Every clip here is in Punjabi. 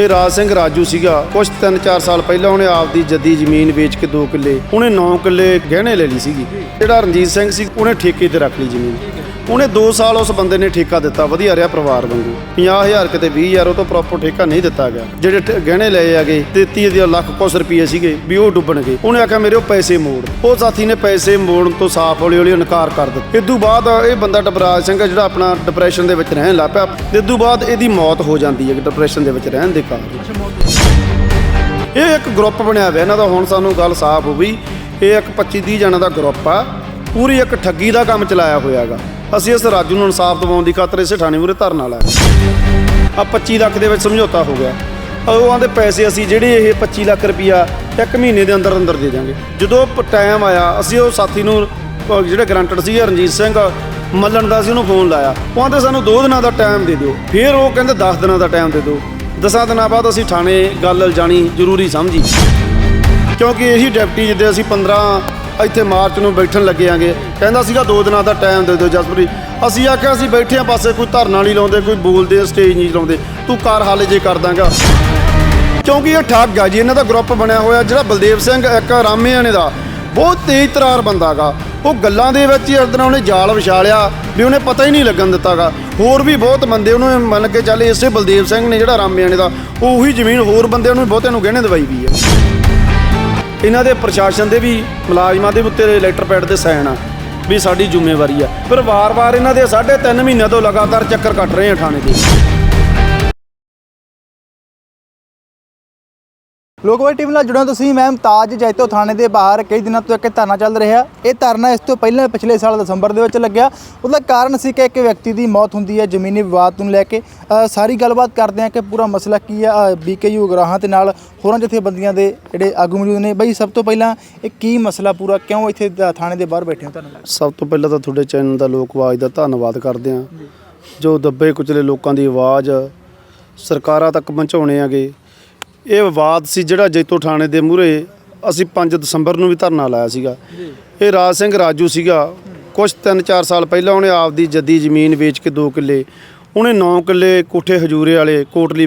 ਇਹ ਰਾਜ ਸਿੰਘ ਰਾਜੂ ਸੀਗਾ। ਕੁਝ 3-4 ਸਾਲ ਪਹਿਲਾਂ ਉਹਨੇ ਆਪਦੀ ਜੱਦੀ ਜ਼ਮੀਨ ਵੇਚ ਕੇ 2 ਕਿੱਲੇ, ਉਹਨੇ 9 ਕਿੱਲੇ ਗਹਿਣੇ ਲੈ ਲਈ ਸੀਗੀ। ਜਿਹੜਾ ਰਣਜੀਤ ਸਿੰਘ ਸੀ, ਉਹਨੇ ਠੇਕੇ ਤੇ ਰੱਖ ਲਈ ਜ਼ਮੀਨ। ਉਹਨੇ 2 ਸਾਲ ਉਸ ਬੰਦੇ ਨੇ ਠੇਕਾ ਦਿੱਤਾ, ਵਧੀਆ ਰਿਹਾ ਪਰਿਵਾਰ ਵਾਂਗੂ। 50000 ਕਿਤੇ 20000 ਉਹ ਤੋਂ ਪ੍ਰੋਪਰ ਠੇਕਾ ਨਹੀਂ ਦਿੱਤਾ ਗਿਆ। ਜਿਹੜੇ ਠ- ਗਹਿਣੇ ਲਏ ਆਗੇ ਤੇ 30 ਦੇ ਲੱਖ ਕੁਛ ਰੁਪਏ ਸੀਗੇ, ਵੀ ਉਹ ਡੁੱਬਣਗੇ ਉਹਨੇ ਆਖਿਆ, ਮੇਰੇ ਉਹ ਪੈਸੇ ਮੋੜ। ਉਹ ਸਾਥੀ ਨੇ ਪੈਸੇ ਮੋੜਨ ਤੋਂ ਸਾਫ਼ ਹੌਲੀ ਹੌਲੀ ਇਨਕਾਰ ਕਰ ਦਿੱਤਾ। ਇਦੋਂ ਬਾਅਦ ਇਹ ਬੰਦਾ ਡਬਰਾਜ ਸਿੰਘ ਆ ਜਿਹੜਾ ਆਪਣਾ ਡਿਪਰੈਸ਼ਨ ਦੇ ਵਿੱਚ ਰਹਿਣ ਲੱਗ ਪਿਆ। ਇਦੋਂ ਬਾਅਦ ਇਹਦੀ ਮੌਤ ਹੋ ਜਾਂਦੀ ਹੈ ਡਿਪਰੈਸ਼ਨ ਦੇ ਵਿੱਚ ਰਹਿਣ ਦੇ ਕਾਰਨ। ਇਹ ਇੱਕ ਗਰੁੱਪ ਬਣਿਆ ਹੋਇਆ, ਇਹਨਾਂ ਦਾ ਹੁਣ ਸਾਨੂੰ ਗੱਲ ਸਾਫ਼ ਹੋ ਗਈ। ਇਹ ਇੱਕ 25 30 ਜਣਾਂ ਦਾ ਗਰੁੱਪ ਆ। ਪੂਰੀ ਇੱਕ ਠੱਗੀ ਦਾ ਕੰਮ ਚਲਾਇਆ ਹੋਇਆਗਾ ਅਸੀਂ ਇਸ ਰਾਜੂ ਨੂੰ ਇਨਸਾਫ ਦਿਵਾਉਣ ਦੀ ਖਾਤਰ ਇਸੇ ਥਾਣੇ ਮੂਰੇ ਧਰਨਾ ਲਾਇਆ। ਆ 25 ਲੱਖ ਦੇ ਵਿੱਚ ਸਮਝੌਤਾ ਹੋ ਗਿਆ। ਉਹ ਆਂਦੇ ਪੈਸੇ ਅਸੀਂ ਜਿਹੜੇ ਇਹ 25 ਲੱਖ ਰੁਪਈਆ ਇੱਕ ਮਹੀਨੇ ਦੇ ਅੰਦਰ ਅੰਦਰ ਦੇ ਦਾਂਗੇ ਜਦੋਂ ਟਾਈਮ ਆਇਆ, ਅਸੀਂ ਉਹ ਸਾਥੀ ਨੂੰ ਉਹ ਜਿਹੜੇ ਗਰੰਟਡ ਸੀ ਰਣਜੀਤ ਸਿੰਘ, ਮੱਲਣ ਦਾ ਸੀ ਉਹਨੂੰ ਫੋਨ ਲਾਇਆ। ਉਹ ਆਂਦੇ ਸਾਨੂੰ 2 ਦਿਨਾਂ ਦਾ ਟਾਈਮ ਦੇ ਦਿਓ। ਫਿਰ ਉਹ ਕਹਿੰਦੇ 10 ਦਿਨਾਂ ਦਾ ਟਾਈਮ ਦੇ ਦਿਓ। ਦਸਾਂ ਦਿਨਾਂ ਬਾਅਦ ਅਸੀਂ ਥਾਣੇ ਗੱਲ ਜਾਣੀ ਜ਼ਰੂਰੀ ਸਮਝੀ। ਕਿਉਂਕਿ ਇਹੀ ਡਿਪਟੀ ਜਿੱਦੇ ਅਸੀਂ 15 ਇੱਥੇ ਮਾਰਚ ਨੂੰ ਬੈਠਣ ਲੱਗੇ ਆਂਗੇ। ਕਹਿੰਦਾ ਸੀਗਾ ਦੋ ਦਿਨਾਂ ਦਾ ਟਾਈਮ ਦੇ ਦਿਓ ਜਸਪ੍ਰੀਤ। ਅਸੀਂ ਆਖਿਆ ਅਸੀਂ ਬੈਠੇ ਆ ਪਾਸੇ, ਕੋਈ ਧਰਨਾ ਨਹੀਂ ਲਾਉਂਦੇ, ਕੋਈ ਬੋਲਦੇ ਸਟੇਜ ਨਹੀਂ ਲਾਉਂਦੇ। ਤੂੰ ਕਰ ਹਾਲੇ ਜੇ ਕਰ ਦਾਂਗਾ। ਕਿਉਂਕਿ ਇਹ ਠੱਗ ਆ ਜੀ, ਇਹਨਾਂ ਦਾ ਗਰੁੱਪ ਬਣਿਆ ਹੋਇਆ, ਜਿਹੜਾ ਬਲਦੇਵ ਸਿੰਘ, ਇੱਕ ਰਾਮੇਆਣੇ ਦਾ। ਬਹੁਤ ਤੇਜ਼ ਤਰਾਰ ਬੰਦਾਗਾ ਉਹ ਗੱਲਾਂ ਦੇ ਵਿੱਚ ਹੀ ਅਰਦਨਾ ਉਹਨੇ ਜਾਲ ਵਿਛਾ ਲਿਆ, ਵੀ ਉਹਨੇ ਪਤਾ ਹੀ ਨਹੀਂ ਲੱਗਣ ਦਿੱਤਾਗਾ ਹੋਰ ਵੀ ਬਹੁਤ ਬੰਦੇ ਉਹਨੂੰ ਮੰਨ ਕੇ ਚੱਲ ਇਸੇ ਬਲਦੇਵ ਸਿੰਘ ਨੇ ਜਿਹੜਾ ਰਾਮੇਆਣੇ ਦਾ, ਉਹੀ ਜ਼ਮੀਨ ਹੋਰ ਬੰਦਿਆਂ ਨੂੰ ਬਹੁਤਿਆਂ ਨੂੰ ਗਹਿਣੇ ਦਵਾਈ ਵੀ ਹੈ। ਇਹਨਾਂ ਦੇ ਪ੍ਰਸ਼ਾਸਨ ਦੇ ਵੀ ਮੁਲਾਜ਼ਮਾਂ ਦੇ ਉੱਤੇ ਲੈਟਰ ਪੈਡ ਤੇ ਸਾਈਨ ਆ ਵੀ ਸਾਡੀ ਜ਼ਿੰਮੇਵਾਰੀ ਆ। ਪਰ ਵਾਰ-ਵਾਰ ਇਹਨਾਂ ਦੇ 3.5 ਮਹੀਨਿਆਂ ਤੋਂ ਲਗਾਤਾਰ ਚੱਕਰ ਕੱਟ ਰਹੇ ਆ ਥਾਣੇ ਦੇ। ਲੋਕਵਾਈ ਟੀਵੀ ਨਾਲ ਜੁੜਿਆ ਤੁਸੀਂ ਮੈਂ ਮੁਮਤਾਜ ਜੈਤੋ ਥਾਣੇ ਦੇ ਬਾਹਰ, ਕਈ ਦਿਨਾਂ ਤੋਂ ਇੱਕ ਧਰਨਾ ਚੱਲ ਰਿਹਾ। ਇਹ ਧਰਨਾ ਇਸ ਤੋਂ ਪਹਿਲਾਂ ਪਿਛਲੇ ਸਾਲ ਦਸੰਬਰ ਦੇ ਵਿੱਚ ਲੱਗਿਆ। ਉਹਦਾ ਕਾਰਨ ਸੀ ਕਿ ਇੱਕ ਵਿਅਕਤੀ ਦੀ ਮੌਤ ਹੁੰਦੀ ਹੈ ਜ਼ਮੀਨੀ ਵਿਵਾਦ ਨੂੰ ਲੈ ਕੇ। ਸਾਰੀ ਗੱਲਬਾਤ ਕਰਦੇ ਹਾਂ ਕਿ ਪੂਰਾ ਮਸਲਾ ਕੀ ਹੈ। ਬੀਕੇਯੂ ਗਰਾਹਾਂ ਤੇ ਨਾਲ ਹੋਰਾਂ ਜਥੇਬੰਦੀਆਂ ਦੇ ਜਿਹੜੇ ਆਗੂ ਮੌਜੂਦ ਨੇ। ਬਈ, ਸਭ ਤੋਂ ਪਹਿਲਾਂ ਇਹ ਕੀ ਮਸਲਾ ਪੂਰਾ? ਕਿਉਂ ਇੱਥੇ ਦ- ਥਾਣੇ ਦੇ ਬਾਹਰ ਬੈਠੇ ਹੋ ਧਰਨਾ ਸਭ ਤੋਂ ਪਹਿਲਾਂ ਤਾਂ ਤੁਹਾਡੇ ਚੈਨਲ ਦਾ ਲੋਕਵਾਜ਼ ਦਾ ਧੰਨਵਾਦ ਕਰਦੇ ਹਾਂ। ਜੋ ਦੱਬੇ ਕੁਚਲੇ ਲੋਕਾਂ ਦੀ ਆਵਾਜ਼, ਸਰਕਾਰਾਂ ਤੱਕ ਪਹੁੰਚਾਉਣੇ ਆਗੇ ਇਹ ਵਿਵਾਦ ਸੀ ਜਿਹੜਾ ਜੈਤੋ ਥਾਣੇ ਦੇ ਮੂਹਰੇ ਅਸੀਂ 5 ਦਸੰਬਰ ਨੂੰ ਵੀ ਧਰਨਾ ਲਾਇਆ ਸੀਗਾ। ਇਹ ਰਾਜ ਸਿੰਘ ਰਾਜੂ ਸੀਗਾ। ਕੁਝ 3-4 ਸਾਲ ਪਹਿਲਾਂ ਉਹਨੇ ਆਪਦੀ ਜੱਦੀ ਜ਼ਮੀਨ ਵੇਚ ਕੇ 2 ਕਿੱਲੇ ਉਹਨੇ 9 ਕਿੱਲੇ ਕੋਠੇ ਹਜੂਰੇ ਵਾਲੇ ਕੋਟਲੀ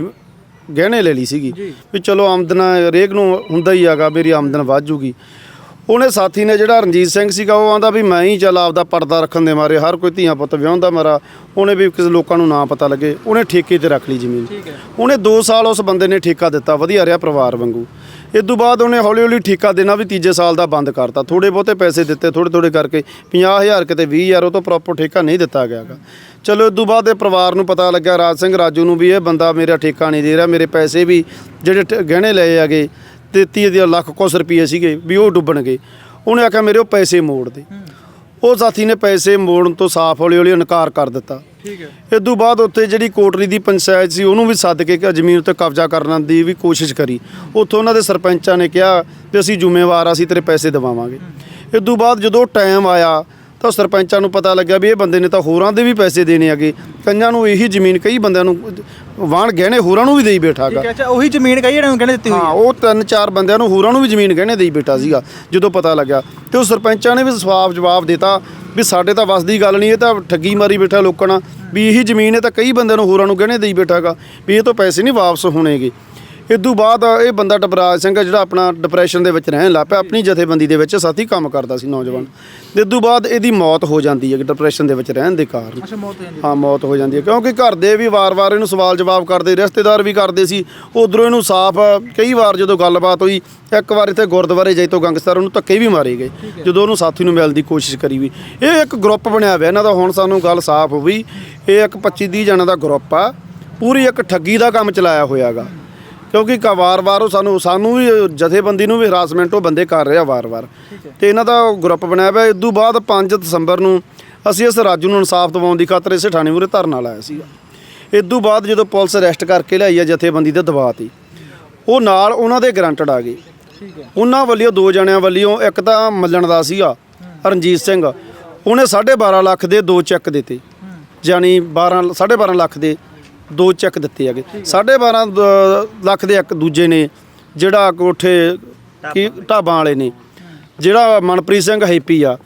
ਗਹਿਣੇ ਲੈ ਲਈ ਸੀਗੀ। ਵੀ ਚਲੋ ਆਮਦਨ ਰੇਗ ਨੂੰ ਹੁੰਦਾ ਹੀ ਹੈਗਾ ਮੇਰੀ ਆਮਦਨ ਵੱਧ ਜੂਗੀ। ਉਹਨੇ ਸਾਥੀ ਨੇ ਜਿਹੜਾ ਰਣਜੀਤ ਸਿੰਘ ਸੀਗਾ ਉਹ ਆਂਦਾ ਵੀ ਮੈਂ ਹੀ ਚੱਲ ਆਪਦਾ ਪਰਦਾ ਰੱਖਣ ਦੇ ਮਾਰੇ ਹਰ ਕੋਈ ਧੀਆਂ ਪੁੱਤ ਵਿਆਹੁੰਦਾ ਮਾਰਾ। ਉਹਨੇ ਵੀ ਕਿਸੇ ਲੋਕਾਂ ਨੂੰ ਨਾ ਪਤਾ ਲੱਗੇ। ਉਹਨੇ ਠੇਕੇ ਤੇ ਰੱਖ ਲਈ ਜ਼ਮੀਨ। ਉਹਨੇ 2 ਸਾਲ ਉਸ ਬੰਦੇ ਨੇ ਠੇਕਾ ਦਿੱਤਾ ਵਧੀਆ ਰਿਹਾ ਪਰਿਵਾਰ ਵਾਂਗੂ। ਇਸ ਤੋਂ ਬਾਅਦ ਉਹਨੇ ਹੌਲੀ ਹੌਲੀ ਠੇਕਾ ਦੇਣਾ ਵੀ ਤੀਜੇ ਸਾਲ ਦਾ ਬੰਦ ਕਰਤਾ। ਥੋੜੇ ਬਹੁਤੇ ਪੈਸੇ ਦਿੱਤੇ ਥੋੜੇ ਥੋੜੇ ਕਰਕੇ 50000 ਕਿਤੇ 20000 ਉਹ ਤੋਂ ਪ੍ਰੋਪਰ ਠੇਕਾ ਨਹੀਂ ਦਿੱਤਾ ਗਿਆਗਾ ਚਲੋ ਇਸ ਤੋਂ ਬਾਅਦ ਇਹ ਪਰਿਵਾਰ ਨੂੰ ਪਤਾ ਲੱਗਿਆ ਰਾਜ ਸਿੰਘ ਰਾਜੂ ਨੂੰ ਵੀ ਇਹ ਬੰਦਾ ਮੇਰਾ ਠੇਕਾ ਨਹੀਂ ਦੇ ਰਿਹਾ ਮੇਰੇ ਪੈਸੇ ਵੀ ਜਿਹੜੇ ਗਹਿਣੇ ਲਏ ਆਗੇ 33 ਦੇ ਲੱਖ ਕੁਸ ਰੁਪਏ ਸੀਗੇ ਵੀ ਉਹ ਡੁੱਬਣ ਗਏ। ਉਹਨੇ ਆਖਿਆ ਮੇਰੇ ਉਹ ਪੈਸੇ ਮੋੜ ਦੇ। ਉਹ ਸਾਥੀ ਨੇ ਪੈਸੇ ਮੋੜਨ ਤੋਂ ਸਾਫ਼ ਹੌਲੀ ਹੌਲੀ ਇਨਕਾਰ ਕਰ ਦਿੱਤਾ। ਠੀਕ ਹੈ। ਇਸ ਤੋਂ ਬਾਅਦ ਉੱਥੇ ਜਿਹੜੀ ਕੋਟਰੀ ਦੀ ਪੰਚਾਇਤ ਸੀ ਉਹਨੂੰ ਵੀ ਸੱਦ ਕੇ ਕਿ ਜ਼ਮੀਨ ਉੱਤੇ ਕਬਜ਼ਾ ਕਰਨ ਦੀ ਵੀ ਕੋਸ਼ਿਸ਼ ਕਰੀ। ਉੱਥੋਂ ਉਹਨਾਂ ਦੇ ਸਰਪੰਚਾਂ ਨੇ ਕਿਹਾ ਕਿ ਅਸੀਂ ਜ਼ਿੰਮੇਵਾਰ ਆ ਅਸੀਂ ਤੇਰੇ ਪੈਸੇ ਦਿਵਾਵਾਂਗੇ। ਇਸ ਤੋਂ ਬਾਅਦ ਜਦੋਂ ਟਾਈਮ ਆਇਆ ਤਾਂ ਸਰਪੰਚਾਂ ਨੂੰ ਪਤਾ ਲੱਗਿਆ ਵੀ ਇਹ ਬੰਦੇ ਨੇ ਤਾਂ ਹੋਰਾਂ ਦੇ ਵੀ ਪੈਸੇ ਦੇਣੇ ਹੈਗੇ। ਕਈਆਂ ਨੂੰ ਇਹੀ ਜ਼ਮੀਨ ਕਈ ਬੰਦਿਆਂ ਨੂੰ ਵਾਣ ਗਹਿਣੇ ਹੋਰਾਂ ਨੂੰ ਵੀ ਦੇਈ ਬੈਠਾਗਾ ਠੀਕ ਹੈ ਅੱਛਾ ਉਹੀ ਜ਼ਮੀਨ ਕਹੀ ਜਿਹੜਾ ਕਹਿੰਦੇ ਦਿੱਤੀ ਹੋਈ ਹਾਂ ਉਹ ਤਿੰਨ ਚਾਰ ਬੰਦਿਆਂ ਨੂੰ ਹੋਰਾਂ ਨੂੰ ਵੀ ਜ਼ਮੀਨ ਗਹਿਣੇ ਦੇਈ ਬੈਠਾ ਸੀਗਾ ਜਦੋਂ ਪਤਾ ਲੱਗਾ ਤੇ ਉਹ ਸਰਪੰਚਾਂ ਨੇ ਵੀ ਸਵਾਬ ਜਵਾਬ ਦਿੱਤਾ ਵੀ ਸਾਡੇ ਤਾਂ ਵਸ ਦੀ ਗੱਲ ਨਹੀਂ ਇਹ ਤਾਂ ਠੱਗੀ ਮਾਰੀ ਬੈਠਾ ਲੋਕਾਂ ਨਾਲ। ਵੀ ਇਹੀ ਜ਼ਮੀਨ ਹੈ ਤਾਂ ਕਈ ਬੰਦਿਆਂ ਨੂੰ ਹੋਰਾਂ ਨੂੰ ਗਹਿਣੇ ਦੇਈ ਬੈਠਾਗਾ ਵੀ ਇਹ ਤੋਂ ਪੈਸੇ ਨਹੀਂ ਵਾਪਸ ਹੋਣੇਗੇ। ਇਦੋਂ ਬਾਅਦ ਇਹ ਬੰਦਾ ਡਬਰਾਜ ਸਿੰਘ ਆ ਜਿਹੜਾ ਆਪਣਾ ਡਿਪਰੈਸ਼ਨ ਦੇ ਵਿੱਚ ਰਹਿਣ ਲੱਗ ਪਿਆ ਆਪਣੀ ਜਥੇਬੰਦੀ ਦੇ ਵਿੱਚ ਸਾਥੀ ਕੰਮ ਕਰਦਾ ਸੀ ਨੌਜਵਾਨ। ਇਦੋਂ ਬਾਅਦ ਇਹਦੀ ਮੌਤ ਹੋ ਜਾਂਦੀ ਹੈ ਡਿਪਰੈਸ਼ਨ ਦੇ ਵਿੱਚ ਰਹਿਣ ਦੇ ਕਾਰਨ। ਅੱਛਾ ਮੌਤ ਹੋ ਜਾਂਦੀ ਹਾਂ। ਮੌਤ ਹੋ ਜਾਂਦੀ ਹੈ ਕਿਉਂਕਿ ਘਰ ਦੇ ਵੀ ਵਾਰ-ਵਾਰ ਇਹਨੂੰ ਸਵਾਲ ਜਵਾਬ ਕਰਦੇ ਰਿਸ਼ਤੇਦਾਰ ਵੀ ਕਰਦੇ ਸੀ। ਉਧਰੋਂ ਇਹਨੂੰ ਸਾਫ਼ ਕਈ ਵਾਰ ਜਦੋਂ ਗੱਲਬਾਤ ਹੋਈ ਇੱਕ ਵਾਰ ਇੱਥੇ ਗੁਰਦੁਆਰੇ ਜੈਤੋ ਗੰਗਸਤਰ ਉਹਨੂੰ ਧੱਕੇ ਵੀ ਮਾਰੇ ਗਏ ਜਦੋਂ ਉਹਨੂੰ ਸਾਥੀ ਨੂੰ ਮਿਲਣ ਦੀ ਕੋਸ਼ਿਸ਼ ਕਰੀ ਵੀ। ਇਹ ਇੱਕ ਗਰੁੱਪ ਬਣਿਆ ਹੋਇਆ ਇਹਨਾਂ ਦਾ ਹੁਣ ਸਾਨੂੰ ਗੱਲ ਸਾਫ਼ ਹੋ ਗਈ ਇਹ ਇੱਕ 25 30 ਜਣਾਂ ਦਾ ਗਰੁੱਪ ਆ। ਪੂਰੀ ਇੱਕ ਠੱਗੀ ਦਾ ਕੰਮ ਚਲਾਇਆ ਹੋਇਆਗਾ। ਕਿਉਂਕਿ ਕ ਵਾਰ-ਵਾਰ ਉਹ ਸਾਨੂੰ ਸਾਨੂੰ ਵੀ ਜਥੇਬੰਦੀ ਨੂੰ ਵੀ ਹਰਾਸਮੈਂਟ ਉਹ ਬੰਦੇ ਕਰ ਰਿਹਾ ਵਾਰ-ਵਾਰ। ਤੇ ਇਹਨਾਂ ਦਾ ਗਰੁੱਪ ਬਣਾਇਆ ਹੋਇਆ ਇਸ ਤੋਂ ਬਾਅਦ 5 ਦਸੰਬਰ ਨੂੰ ਅਸੀਂ ਇਸ ਰਾਜੂ ਨੂੰ ਇਨਸਾਫ ਦਿਵਾਉਣ ਦੀ ਖਾਤਰ ਇਸੇ ਥਾਣੇ ਮੂਰੇ ਧਰਨਾ ਲਾਇਆ ਸੀਗਾ। ਇਸ ਤੋਂ ਬਾਅਦ ਜਦੋਂ ਪੁਲਿਸ ਅਰੈਸਟ ਕਰਕੇ ਲਿਆਈ ਆ ਜਥੇਬੰਦੀ ਦੇ ਦਬਾਅ ਤੇ ਉਹ ਨਾਲ ਉਹਨਾਂ ਦੇ ਗਰੰਟਡ ਆ ਗਏ। ਉਹਨਾਂ ਵੱਲੋਂ ਦੋ ਜਣਿਆਂ ਵੱਲੋਂ ਇੱਕ ਤਾਂ ਮੱਲਣ ਦਾ ਸੀਗਾ ਰਣਜੀਤ ਸਿੰਘ। ਉਹਨੇ 12.5 ਲੱਖ ਦੇ ਦੋ ਚੈੱਕ ਦਿੱਤੇ। ਜਾਨੀ 12 12.5 ਲੱਖ ਦੇ ਦੋ ਚੈੱਕ ਦਿੱਤੇ ਹੈਗੇ। 12.5 ਦ- ਲੱਖ ਦੇ ਇੱਕ ਦੂਜੇ ਨੇ ਜਿਹੜਾ ਕੋਠੇ ਕੀ ਢਾਬਾਂ ਵਾਲੇ ਨੇ ਜਿਹੜਾ ਮਨਪ੍ਰੀਤ ਸਿੰਘ ਹੈਪੀ ਆ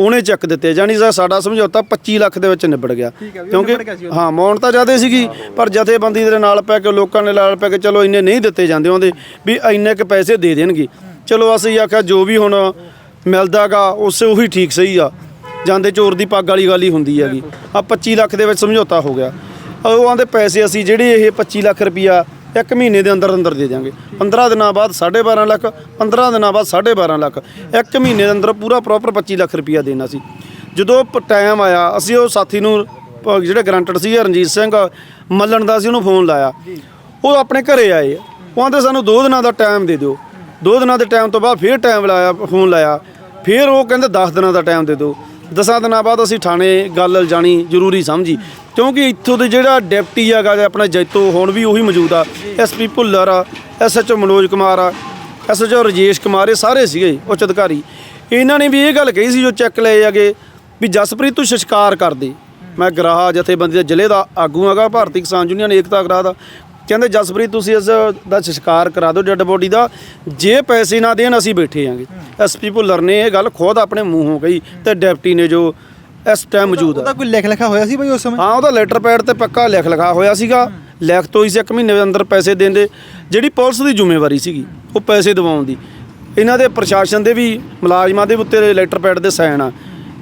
ਉਹਨੇ ਚੱਕ ਦਿੱਤੇ। ਜਾਨੀ ਸਾਡਾ ਸਮਝੌਤਾ 25 ਲੱਖ ਦੇ ਵਿੱਚ ਨਿਬੜ ਗਿਆ। ਕਿਉਂਕਿ। ਹਾਂ ਮੌਨ ਤਾਂ ਜ਼ਿਆਦਾ ਸੀਗੀ ਪਰ ਜਥੇਬੰਦੀ ਦੇ ਨਾਲ ਪੈ ਕੇ ਲੋਕਾਂ ਨੇ ਨਾਲ ਪੈ ਕੇ ਚਲੋ ਇੰਨੇ ਨਹੀਂ ਦਿੱਤੇ ਜਾਂਦੇ ਉਹਦੇ ਵੀ ਇੰਨੇ ਕ ਪੈਸੇ ਦੇ ਦੇਣਗੇ। ਚਲੋ ਅਸੀਂ ਆਖਿਆ ਜੋ ਵੀ ਹੁਣ ਮਿਲਦਾਗਾ ਉਸੇ ਉਹੀ ਠੀਕ ਸਹੀ ਆ। ਜਾਂਦੇ ਚੋਰ ਦੀ ਪੱਗ ਵਾਲੀ ਗੱਲ ਹੀ ਹੁੰਦੀ ਹੈਗੀ। ਆ 25 ਲੱਖ ਦੇ ਵਿੱਚ ਸਮਝੌਤਾ ਹੋ ਗਿਆ। ਉਹ ਆਂਦੇ ਪੈਸੇ ਅਸੀਂ ਜਿਹੜੇ ਇਹ 25 ਲੱਖ ਰੁਪਈਆ ਇੱਕ ਮਹੀਨੇ ਦੇ ਅੰਦਰ ਅੰਦਰ ਦੇ ਦਿਆਂਗੇ। 15 ਦਿਨਾਂ ਬਾਅਦ 12.5 ਲੱਖ 15 ਦਿਨਾਂ ਬਾਅਦ 12.5 ਲੱਖ। ਇੱਕ ਮਹੀਨੇ ਦੇ ਅੰਦਰ ਪੂਰਾ ਪ੍ਰੋਪਰ 25 ਲੱਖ ਰੁਪਈਆ ਦੇਣਾ ਸੀ। ਜਦੋਂ ਟਾਈਮ ਆਇਆ, ਅਸੀਂ ਉਹ ਸਾਥੀ ਨੂੰ ਪ- ਜਿਹੜੇ ਗਰੰਟਡ ਸੀ ਰਣਜੀਤ ਸਿੰਘ ਮੱਲਣ ਦਾ ਸੀ ਉਹਨੂੰ ਫੋਨ ਲਾਇਆ। ਉਹ ਆਪਣੇ ਘਰੇ ਆਏ। ਉਹ ਆਂਦੇ ਸਾਨੂੰ 2 ਦਿਨਾਂ ਦਾ ਟਾਈਮ ਦੇ ਦਿਓ। 2 ਦਿਨਾਂ ਦੇ ਟਾਈਮ ਤੋਂ ਬਾਅਦ ਫੇਰ ਟਾਈਮ ਲਾਇਆ ਫੋਨ ਲਾਇਆ। ਫੇਰ ਉਹ ਕਹਿੰਦੇ 10 ਦਿਨਾਂ ਦਾ ਟਾਈਮ ਦੇ ਦਿਓ। ਦਸਾਂ ਦਿਨਾਂ ਬਾਅਦ ਅਸੀਂ ਥਾਣੇ ਗੱਲ ਜਾਣੀ ਜ਼ਰੂਰੀ ਸਮਝੀ। ਕਿਉਂਕਿ ਇੱਥੋਂ ਦੇ ਜਿਹੜਾ ਡਿਪਟੀ ਹੈਗਾ ਜਾਂ ਆਪਣਾ ਜੈਤੋ ਹੁਣ ਵੀ ਉਹੀ ਮੌਜੂਦ ਆ। ਐਸਪੀ ਭੁੱਲਰ ਆ ਐਸਐਚਓ ਮਨੋਜ ਕੁਮਾਰ ਆ ਐਸਐਚਓ ਰਜੇਸ਼ ਕੁਮਾਰ ਇਹ ਸਾਰੇ ਸੀਗੇ ਉੱਚ ਅਧਿਕਾਰੀ। ਇਹਨਾਂ ਨੇ ਵੀ ਇਹ ਗੱਲ ਕਹੀ ਸੀ ਜੋ ਚੈੱਕ ਲਏ ਹੈਗੇ ਵੀ ਜਸਪ੍ਰੀਤ ਤੂੰ ਸ਼ਿਸ਼ਕਾਰ ਕਰ ਦੇ ਮੈਂ ਗਰਾਹਾ ਜਥੇਬੰਦੀ ਦੇ ਜ਼ਿਲ੍ਹੇ ਦਾ ਆਗੂ ਹੈਗਾ, ਭਾਰਤੀ ਕਿਸਾਨ ਯੂਨੀਅਨ ਏਕਤਾ ਗਰਾਹ ਦਾ। ਕਹਿੰਦੇ ਜਸਪ੍ਰੀਤ ਤੁਸੀਂ ਇਸ ਦਾ ਸ਼ਿਸ਼ਕਾਰ ਕਰਾ ਦਿਓ ਡੈੱਡ ਬੋਡੀ ਦਾ। ਜੇ ਪੈਸੇ ਨਾ ਦੇਣ ਅਸੀਂ ਬੈਠੇ ਆਂਗੇ। ਐਸਪੀ ਭੁੱਲਰ ਨੇ ਇਹ ਗੱਲ ਖੁਦ ਆਪਣੇ ਮੂੰਹੋਂ ਕਹੀ ਤੇ ਡਿਪਟੀ ਨੇ ਜੋ ਇਸ ਟਾਈਮ ਮੌਜੂਦ ਆ। ਉਹਦਾ ਕੋਈ ਲਿਖ ਲਿਖਾ ਹੋਇਆ ਸੀ ਬਈ ਉਸ ਸਮੇਂ? ਹਾਂ ਉਹਦਾ ਲੈਟਰ ਪੈਡ ਤੇ ਪੱਕਾ ਲਿਖ ਲਿਖਾ ਹੋਇਆ ਸੀਗਾ। ਲਿਖ ਤੋਂ ਹੀ ਸੀ ਇੱਕ ਮਹੀਨੇ ਦੇ ਅੰਦਰ ਪੈਸੇ ਦੇਣ ਦੇ ਜਿਹੜੀ ਪੁਲਿਸ ਦੀ ਜ਼ਿੰਮੇਵਾਰੀ ਸੀਗੀ ਉਹ ਪੈਸੇ ਦਿਵਾਉਣ ਦੀ। ਇਹਨਾਂ ਦੇ ਪ੍ਰਸ਼ਾਸਨ ਦੇ ਵੀ ਮੁਲਾਜ਼ਮਾਂ ਦੇ ਉੱਤੇ ਲੈਟਰ ਪੈਡ ਦੇ ਸਾਈਨ ਆ।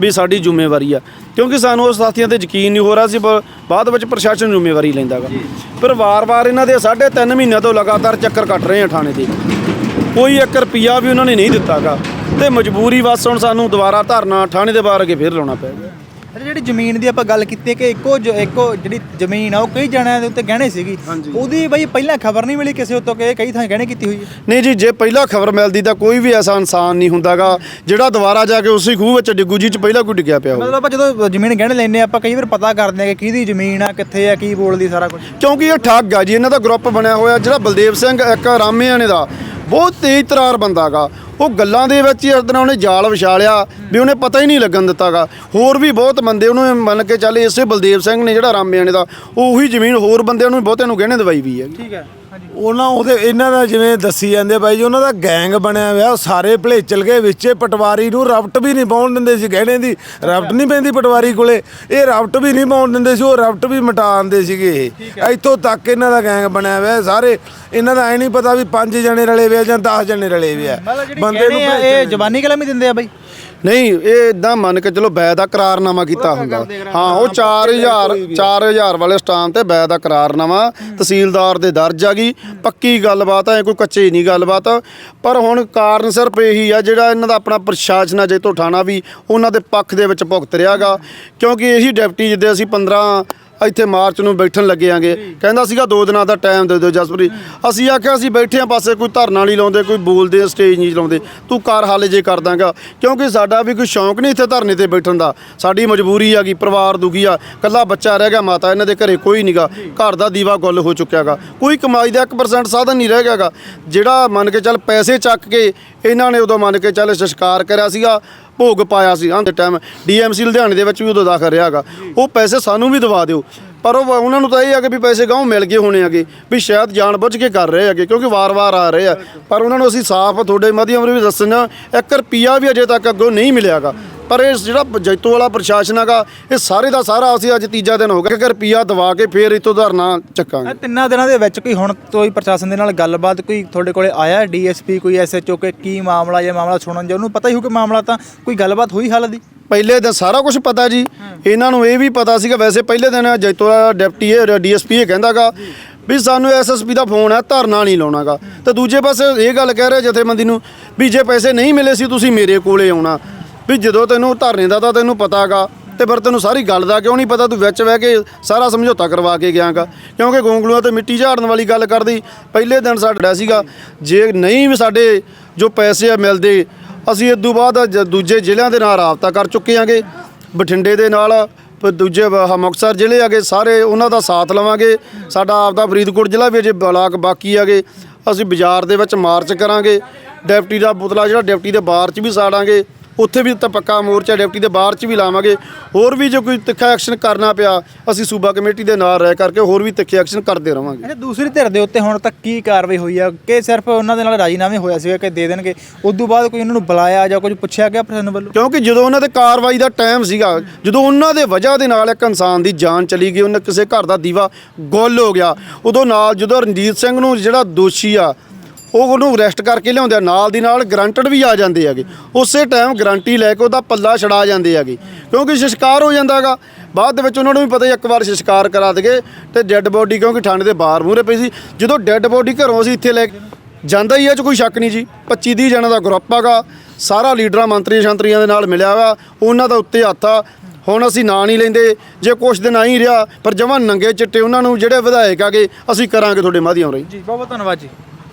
ਵੀ ਸਾਡੀ ਜ਼ਿੰਮੇਵਾਰੀ ਆ। ਕਿਉਂਕਿ ਸਾਨੂੰ ਉਸ ਸਾਥੀਆਂ ਤੇ ਯਕੀਨ ਨਹੀਂ ਹੋ ਰਿਹਾ ਸੀ ਬ- ਬਾਅਦ ਵਿੱਚ ਪ੍ਰਸ਼ਾਸਨ ਜ਼ਿੰਮੇਵਾਰੀ ਲੈਂਦਾਗਾ ਪਰ ਵਾਰ-ਵਾਰ ਇਹਨਾਂ ਦੇ ਸਾਢੇ ਤਿੰਨ ਮਹੀਨਿਆਂ ਤੋਂ ਲਗਾਤਾਰ ਚੱਕਰ ਕੱਟ ਰਹੇ ਆ ਥਾਣੇ ਦੇ। ਕੋਈ 1 ਰੁਪਿਆ ਵੀ ਉਹਨਾਂ ਨੇ ਨਹੀਂ ਦਿੱਤਾਗਾ ਤੇ ਮਜਬੂਰੀ ਵਸ ਹੁਣ ਸਾਨੂੰ ਦੁਬਾਰਾ ਧਰਨਾ ਥਾਣੇ ਦੇ ਬਾਹਰ ਅੱਗੇ ਫੇਰ ਲਾਉਣਾ ਪੈ ਗਿਆ। ਅੱਛਾ ਜਿਹੜੀ ਜ਼ਮੀਨ ਦੀ ਆਪਾਂ ਗੱਲ ਕੀਤੀ ਕਿ ਇੱਕੋ ਜ- ਇੱਕੋ ਜਿਹੜੀ ਜ਼ਮੀਨ ਆ ਉਹ ਕਈ ਜਣਿਆਂ ਦੇ ਉੱਤੇ ਗਹਿਣੇ ਸੀਗੀ। ਉਹਦੀ ਬਈ ਪਹਿਲਾਂ ਖਬਰ ਨਹੀਂ ਮਿਲੀ ਕਿਸੇ ਉੱਤੋਂ ਕਿ ਕਈ ਥਾਂ ਗਹਿਣੇ ਕੀਤੀ ਹੋਈ ਹੈ? ਨਹੀਂ ਜੀ ਜੇ ਪਹਿਲਾਂ ਖਬਰ ਮਿਲਦੀ ਤਾਂ ਕੋਈ ਵੀ ਐਸਾ ਇਨਸਾਨ ਨਹੀਂ ਹੁੰਦਾਗਾ ਜਿਹੜਾ ਦੁਬਾਰਾ ਜਾ ਕੇ ਉਸੇ ਖੂਹ ਵਿੱਚ ਡਿੱਗੂ ਜੀ ਚ ਪਹਿਲਾਂ ਕੋਈ ਡਿੱਗਿਆ ਪਿਆ ਹੋਵੇ ਮਤਲਬ ਆਪਾਂ ਜਦੋਂ ਜ਼ਮੀਨ ਗਹਿਣੇ ਹਾਂ ਆਪਾਂ ਕਈ ਵਾਰ ਪਤਾ ਕਰਦੇ ਹਾਂ ਕਿ ਕਿਹਦੀ ਜ਼ਮੀਨ ਆ ਕਿੱਥੇ ਆ ਕੀ ਬੋਲਦੀ ਸਾਰਾ ਕੁਝ ਕਿਉਂਕਿ ਇਹ ਠੱਗ ਆ ਜੀ ਇਹਨਾਂ ਦਾ ਗਰੁੱਪ ਬਣਿਆ ਹੋਇਆ ਜਿਹੜਾ ਬਲਦੇਵ ਸਿੰਘ ਇੱਕ ਰਾਮਿਆਣੇ ਦਾ। ਬਹੁਤ ਤੇਜ਼ ਤਰਾਰ ਬੰਦਾਗਾ ਉਹ ਗੱਲਾਂ ਦੇ ਵਿੱਚ ਹੀ ਇਸ ਤਰ੍ਹਾਂ ਉਹਨੇ ਜਾਲ ਵਿਛਾ ਲਿਆ ਵੀ ਉਹਨੇ ਪਤਾ ਹੀ ਨਹੀਂ ਲੱਗਣ ਦਿੱਤਾਗਾ ਹੋਰ ਵੀ ਬਹੁਤ ਬੰਦੇ ਉਹਨੂੰ ਮੰਨ ਕੇ ਚੱਲ ਇਸੇ ਬਲਦੇਵ ਸਿੰਘ ਨੇ ਜਿਹੜਾ ਰਾਮਿਆਣੇ ਦਾ, ਉਹੀ ਜ਼ਮੀਨ ਹੋਰ ਬੰਦਿਆਂ ਨੂੰ ਬਹੁਤਿਆਂ ਨੂੰ ਗਹਿਣੇ ਦਵਾਈ ਵੀ ਹੈ ਠੀਕ ਹੈ। ਉਹਨਾਂ ਉਹਦੇ ਇਹਨਾਂ ਦਾ ਜਿਵੇਂ ਦੱਸੀ ਜਾਂਦੇ ਬਾਈ ਜੀ ਉਹਨਾਂ ਦਾ ਗੈਂਗ ਬਣਿਆ ਹੋਇਆ ਉਹ ਸਾਰੇ ਭਲੇਚਲ ਗਏ ਵਿੱਚੇ ਪਟਵਾਰੀ ਨੂੰ ਰਫਟ ਵੀ ਨਹੀਂ ਪਾਉਣ ਦਿੰਦੇ ਸੀ ਗਹਿਣੇ ਦੀ। ਰਫਟ ਨਹੀਂ ਪੈਂਦੀ ਪਟਵਾਰੀ ਕੋਲੇ। ਇਹ ਰਫਟ ਵੀ ਨਹੀਂ ਪਾਉਣ ਦਿੰਦੇ ਸੀ ਉਹ ਰਫਟ ਵੀ ਮਿਟਾ ਦਿੰਦੇ ਸੀਗੇ ਇੱਥੋਂ ਤੱਕ ਇਹਨਾਂ ਦਾ ਗੈਂਗ ਬਣਿਆ ਹੋਇਆ ਸਾਰੇ ਇਹਨਾਂ ਦਾ ਐ ਨਹੀਂ ਪਤਾ ਵੀ ਪੰਜ ਜਣੇ ਰਲੇ ਆ ਜਾਂ 10 ਜਣੇ ਰਲੇ ਹੋਏ ਆ। ਗਹਿਣੇ ਆ ਇਹ ਜ਼ਬਾਨੀ ਕਲਮ ਹੀ ਦਿੰਦੇ ਆ ਬਈ। ਨਹੀਂ ਇਹ ਇਦਾਂ ਮੰਨ ਕੇ ਚਲੋ ਬੈ ਦਾ ਕਰਾਰਨਾਮਾ ਕੀਤਾ ਹੁੰਦਾ। ਹਾਂ ਉਹ 4000 4000 ਵਾਲੇ ਸਟਾਮ ਤੇ ਬੈ ਦਾ ਕਰਾਰਨਾਮਾ। ਤਹਿਸੀਲਦਾਰ ਦੇ ਦਰਜ ਆ ਗਈ। ਪੱਕੀ ਗੱਲਬਾਤ ਹੈ ਕੋਈ ਕੱਚੀ ਨਹੀਂ ਗੱਲਬਾਤ। ਪਰ ਹੁਣ ਕਾਰਨ ਸਿਰਫ ਇਹੀ ਆ ਜਿਹੜਾ ਇਹਨਾਂ ਦਾ ਆਪਣਾ ਪ੍ਰਸ਼ਾਸਨ ਆ ਜੇਤੋਂ ਠਾਣਾ ਵੀ ਉਹਨਾਂ ਦੇ ਪੱਖ ਦੇ ਵਿੱਚ ਭੁਗਤ ਰਿਹਾਗਾ। ਕਿਉਂਕਿ ਇਹੀ ਡਿਪਟੀ ਜਿੱਦੇ ਅਸੀਂ 15 ਇੱਥੇ ਮਾਰਚ ਨੂੰ ਬੈਠਣ ਲੱਗੇ ਆਂਗੇ। ਕਹਿੰਦਾ ਸੀਗਾ ਦੋ ਦਿਨਾਂ ਦਾ ਟਾਈਮ ਦੇ ਦਿਓ ਜਸਪ੍ਰੀਤ। ਅਸੀਂ ਆਖਿਆ ਅਸੀਂ ਬੈਠੇ ਆ ਪਾਸੇ ਕੋਈ ਧਰਨਾ ਨਹੀਂ ਲਾਉਂਦੇ ਕੋਈ ਬੋਲਦੇ ਸਟੇਜ ਨਹੀਂ ਲਾਉਂਦੇ। ਤੂੰ ਕਰ ਹਾਲੇ ਜੇ ਕਰ ਦਾਂਗਾ। ਕਿਉਂਕਿ ਸਾਡਾ ਵੀ ਕੋਈ ਸ਼ੌਂਕ ਨਹੀਂ ਇੱਥੇ ਧਰਨੇ ਤੇ ਬੈਠਣ ਦਾ। ਸਾਡੀ ਮਜਬੂਰੀ ਆ ਗਈ ਪਰਿਵਾਰ ਦੁਖੀ ਆ ਕੱਲਾ ਬੱਚਾ ਰਹਿ ਗਿਆ ਮਾਤਾ ਇਹਨਾਂ ਦੇ ਘਰੇ ਕੋਈ ਨਹੀਂਗਾ ਘਰ ਦਾ ਦੀਵਾ ਗੁੱਲ ਹੋ ਚੁੱਕਿਆਗਾ। ਕੋਈ ਕਮਾਈ ਦਾ 1% ਸਾਧਨ ਨਹੀਂ ਰਹਿ ਗਿਆਗਾ। ਜਿਹੜਾ ਮੰਨ ਕੇ ਚੱਲ ਪੈਸੇ ਚੱਕ ਕੇ ਇਹਨਾਂ ਨੇ ਉਦੋਂ ਮੰਨ ਕੇ ਚੱਲ ਸ਼ਿਕਾਰ ਕਰਿਆ ਸੀਗਾ ਭੋਗ ਪਾਇਆ ਸੀ ਆਂ ਦੇ ਟਾਈਮ ਡੀਐਮਸੀ ਲੁਧਿਆਣੇ ਦੇ ਵਿੱਚ ਵੀ ਉਦੋਂ ਦਾਖਲ ਰਿਹਾਗਾ ਉਹ ਪੈਸੇ ਸਾਨੂੰ ਵੀ ਦਵਾ ਦਿਓ। ਪਰ ਉਹ ਉਹਨਾਂ ਨੂੰ ਤਾਂ ਇਹ ਆ ਕਿ ਵੀ ਪੈਸੇ ਗਾਉਂ ਮਿਲ ਗਏ ਹੋਣੇ ਆਗੇ ਵੀ ਸ਼ਾਇਦ ਜਾਣਬੁੱਝ ਕੇ ਕਰ ਰਹੇ ਆਗੇ ਕਿਉਂਕਿ ਵਾਰ-ਵਾਰ ਆ ਰਹੇ ਆ। ਪਰ ਉਹਨਾਂ ਨੂੰ ਅਸੀਂ ਸਾਫ਼ ਤੁਹਾਡੇ ਮਾਧਿਅਮ ਵੀ ਦੱਸਣਾ 1 ਰੁਪਿਆ ਵੀ ਅਜੇ ਤੱਕ ਅੱਗੋਂ ਨਹੀਂ ਮਿਲਿਆਗਾ ਪਰ ਇਹ ਜਿਹੜਾ ਜੈਤੋ ਵਾਲਾ ਪ੍ਰਸ਼ਾਸਨ ਹੈਗਾ ਇਹ ਸਾਰੇ ਦਾ ਸਾਰਾ ਅਸੀਂ ਅੱਜ ਤੀਜਾ ਦਿਨ ਹੋ ਗਿਆ। ਕਿ ਰੁਪਿਆ ਦਵਾ ਕੇ ਫੇਰ ਇਤੋਂ ਧਰਨਾ ਚੱਕਾਂਗੇ। ਤਿੰਨਾਂ ਦਿਨਾਂ ਦੇ ਵਿੱਚ ਕੋਈ ਹੁਣ ਕੋਈ ਪ੍ਰਸ਼ਾਸਨ ਦੇ ਨਾਲ ਗੱਲਬਾਤ ਕੋਈ ਤੁਹਾਡੇ ਕੋਲੇ ਆਇਆ? ਡੀਐਸਪੀ ਕੋਈ ਐਸਐਚਓ ਕਿ ਕੀ ਮਾਮਲਾ ਜਾਂ ਮਾਮਲਾ ਸੁਣਨ ਜਾਂ ਉਹਨੂੰ ਪਤਾ ਹੀ ਹੋ ਕਿ ਮਾਮਲਾ ਤਾਂ ਕੋਈ ਗੱਲਬਾਤ ਹੋਈ ਹਾਲ ਦੀ? ਪਹਿਲੇ ਦਿਨ ਸਾਰਾ ਕੁਝ ਪਤਾ ਜੀ। ਇਹਨਾਂ ਨੂੰ ਇਹ ਵੀ ਪਤਾ ਸੀਗਾ ਵੈਸੇ ਪਹਿਲੇ ਦਿਨ ਜੈਤੋ ਦਾ ਡਿਪਟੀ ਡੀਐਸਪੀ ਇਹ ਕਹਿੰਦਾਗਾ ਵੀ ਸਾਨੂੰ ਐਸਐਸਪੀ ਦਾ ਫੋਨ ਹੈ ਧਰਨਾ ਨਹੀਂ ਲਾਉਣਾਗਾ ਤੇ ਦੂਜੇ ਪਾਸੇ ਇਹ ਗੱਲ ਕਹਿ ਰਿਹਾ ਜਥੇਬੰਦੀ ਨੂੰ ਵੀ ਜੇ ਪੈਸੇ ਨਹੀਂ ਮਿਲੇ ਸੀ ਤੁਸੀਂ ਮੇਰੇ ਕੋਲੇ ਆਉਣਾ। ਵੀ ਜਦੋਂ ਤੈਨੂੰ ਧਰਨੇ ਦਾ ਤਾਂ ਤੈਨੂੰ ਪਤਾਗਾ ਤੇ ਫਿਰ ਤੈਨੂੰ ਸਾਰੀ ਗੱਲ ਦਾ ਕਿਉਂ ਨਹੀਂ ਪਤਾ? ਤੂੰ ਵਿੱਚ ਬਹਿ ਕੇ ਸਾਰਾ ਸਮਝੌਤਾ ਕਰਵਾ ਕੇ ਗਿਆਗਾ। ਕਿਉਂਕਿ ਗੋਂਗਲੂਆਂ ਤੇ ਮਿੱਟੀ ਝਾੜਨ ਵਾਲੀ ਗੱਲ ਕਰਦੀ। ਪਹਿਲੇ ਦਿਨ ਸਾਡਾ ਸੀਗਾ, ਜੇ ਨਹੀਂ ਵੀ ਸਾਡੇ ਜੋ ਪੈਸੇ ਆ ਮਿਲਦੇ, ਅਸੀਂ ਇਸ ਤੋਂ ਬਾਅਦ ਜ- ਦੂਜੇ ਜ਼ਿਲ੍ਹਿਆਂ ਦੇ ਨਾਲ ਰਾਬਤਾ ਕਰ ਚੁੱਕੇ ਆਂਗੇ। ਬਠਿੰਡੇ ਦੇ ਨਾਲ ਦੂਜੇ ਮੁਕਤਸਰ ਜ਼ਿਲ੍ਹੇ ਆਗੇ, ਸਾਰੇ ਉਹਨਾਂ ਦਾ ਸਾਥ ਲਵਾਂਗੇ। ਸਾਡਾ ਆਪਦਾ ਫਰੀਦਕੋਟ ਜ਼ਿਲ੍ਹਾ ਵੀ ਅਜੇ ਬਲਾਕ ਬਾਕੀ ਆਗੇ। ਅਸੀਂ ਬਾਜ਼ਾਰ ਦੇ ਵਿੱਚ ਮਾਰਚ ਕਰਾਂਗੇ। ਡਿਪਟੀ ਦਾ ਪੁਤਲਾ ਜਿਹੜਾ ਡਿਪਟੀ ਦੇ ਬਾਰ 'ਚ ਵੀ ਸਾੜਾਂਗੇ। ਉੱਥੇ ਵੀ ਤਾਂ ਪੱਕਾ ਮੋਰਚਾ ਡਿਪਟੀ ਦੇ ਬਾਹਰ 'ਚ ਵੀ ਲਾਵਾਂਗੇ। ਹੋਰ ਵੀ ਜੇ ਕੋਈ ਤਿੱਖਾ ਐਕਸ਼ਨ ਕਰਨਾ ਪਿਆ ਅਸੀਂ ਸੂਬਾ ਕਮੇਟੀ ਦੇ ਨਾਲ ਰਹਿ ਕਰਕੇ ਹੋਰ ਵੀ ਤਿੱਖੇ ਐਕਸ਼ਨ ਕਰਦੇ ਰਵਾਂਗੇ। ਅੱਛਾ ਦੂਸਰੀ ਧਿਰ ਦੇ ਉੱਤੇ ਹੁਣ ਤੱਕ ਕੀ ਕਾਰਵਾਈ ਹੋਈ ਆ? ਕਿ ਸਿਰਫ ਉਹਨਾਂ ਦੇ ਨਾਲ ਰਾਜੀਨਾਮੇ ਹੋਇਆ ਸੀਗਾ ਕਿ ਦੇ ਦੇਣਗੇ? ਉਸ ਤੋਂ ਬਾਅਦ ਕੋਈ ਉਹਨਾਂ ਨੂੰ ਬੁਲਾਇਆ ਜਾਂ ਕੁਝ ਪੁੱਛਿਆ ਗਿਆ ਪ੍ਰਸ਼ਾਸਨ ਵੱਲੋਂ? ਕਿਉਂਕਿ ਜਦੋਂ ਉਹਨਾਂ ਦੇ ਕਾਰਵਾਈ ਦਾ ਟਾਈਮ ਸੀਗਾ ਜਦੋਂ ਉਹਨਾਂ ਦੇ ਵਜ੍ਹਾ ਦੇ ਨਾਲ ਇੱਕ ਇਨਸਾਨ ਦੀ ਜਾਨ ਚਲੀ ਗਈ ਉਹਨੇ ਕਿਸੇ ਘਰ ਦਾ ਦੀਵਾ ਗੁੱਲ ਹੋ ਗਿਆ। ਉਦੋਂ ਨਾਲ ਜਦੋਂ ਰਣਜੀਤ ਸਿੰਘ ਨੂੰ ਜਿਹੜਾ ਦੋਸ਼ੀ ਆ ਉਹ ਉਹਨੂੰ ਅਰੈਸਟ ਕਰਕੇ ਲਿਆਉਂਦੇ ਆ। ਨਾਲ ਦੀ ਨਾਲ ਗਰੰਟਡ ਵੀ ਆ ਜਾਂਦੇ ਹੈਗੇ। ਉਸੇ ਟਾਈਮ ਗਰੰਟੀ ਲੈ ਕੇ ਉਹਦਾ ਪੱਲਾ ਛਡਾ ਜਾਂਦੇ ਹੈਗੇ। ਕਿਉਂਕਿ ਸ਼ਿਸ਼ਕਾਰ ਹੋ ਜਾਂਦਾਗਾ ਬਾਅਦ ਦੇ ਵਿੱਚ ਉਹਨਾਂ ਨੂੰ ਵੀ ਪਤਾ ਇੱਕ ਵਾਰ ਸ਼ਿਸ਼ਕਾਰ ਕਰਾ ਦਗੇ ਤੇ ਡੈੱਡ ਬੋਡੀ ਕਿਉਂਕਿ ਥਾਣੇ ਦੇ ਬਾਹਰ ਮੂਹਰੇ ਪਈ ਸੀ। ਜਦੋਂ ਡੈੱਡ ਬੋਡੀ ਘਰੋਂ ਅਸੀਂ ਇੱਥੇ ਲੈ ਕੇ ਜਾਂਦਾ ਹੀ ਇਹ ਚ ਕੋਈ ਸ਼ੱਕ ਨਹੀਂ ਜੀ। 25 30 ਜਣਾਂ ਦਾ ਗਰੁੱਪ ਹੈਗਾ। ਸਾਰਾ ਲੀਡਰਾਂ ਮੰਤਰੀਆਂ ਸ਼ੰਤਰੀਆਂ ਦੇ ਨਾਲ ਮਿਲਿਆ ਵਾ। ਉਹਨਾਂ ਦਾ ਉੱਤੇ ਹੱਥ ਆ। ਹੁਣ ਅਸੀਂ ਨਾਂ ਨਹੀਂ ਲੈਂਦੇ। ਜੇ ਕੁਛ ਦਿਨ ਆਈ ਰਿਹਾ, ਪਰ ਜਮਾਂ ਨੰਗੇ ਚਿੱਟੇ ਉਹਨਾਂ ਨੂੰ, ਜਿਹੜੇ ਵਿਧਾਇਕ ਆਗੇ ਅਸੀਂ ਕਰਾਂਗੇ ਤੁਹਾਡੇ ਮਾਧਿਅਮ ਰਾਹੀਂ। ਜੀ ਬਹੁਤ ਬਹੁਤ ਧੰਨਵਾਦ ਜੀ।